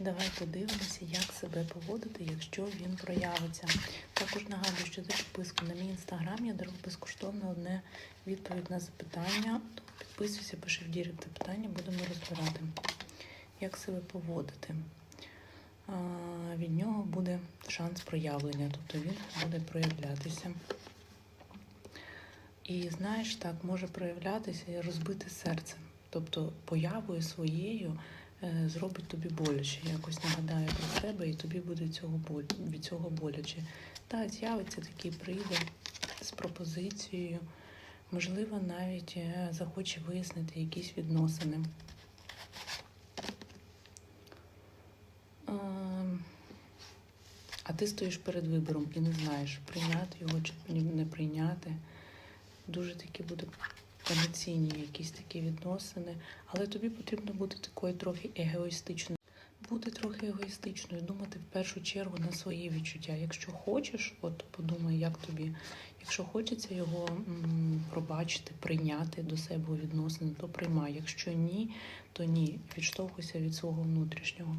Давай подивимося, як себе поводити, якщо він проявиться. Також нагадую, що за підписку на мій інстаграм я дарую безкоштовно одне відповідь на запитання. Підписуйся, пиши в дірект запитання, будемо розбирати, як себе поводити. А, від нього буде шанс проявлення, тобто він буде проявлятися. І знаєш, так може проявлятися і розбити серце. Тобто появою своєю зробить тобі боляче, якось нагадає про себе, і тобі буде цього від цього боляче. Та з'явиться такий прийде з пропозицією, можливо, навіть е, захоче вияснити якісь відносини. Ем, А ти стоїш перед вибором і не знаєш, прийняти його чи не прийняти. Дуже такі будуть емоційні якісь такі відносини, але тобі потрібно бути такою трохи егоїстичною. Бути трохи егоїстичною, думати в першу чергу на свої відчуття. Якщо хочеш, от подумай, як тобі. Якщо хочеться його пробачити, прийняти до себе відносини, то приймай. Якщо ні, то ні. Відштовхуйся від свого внутрішнього.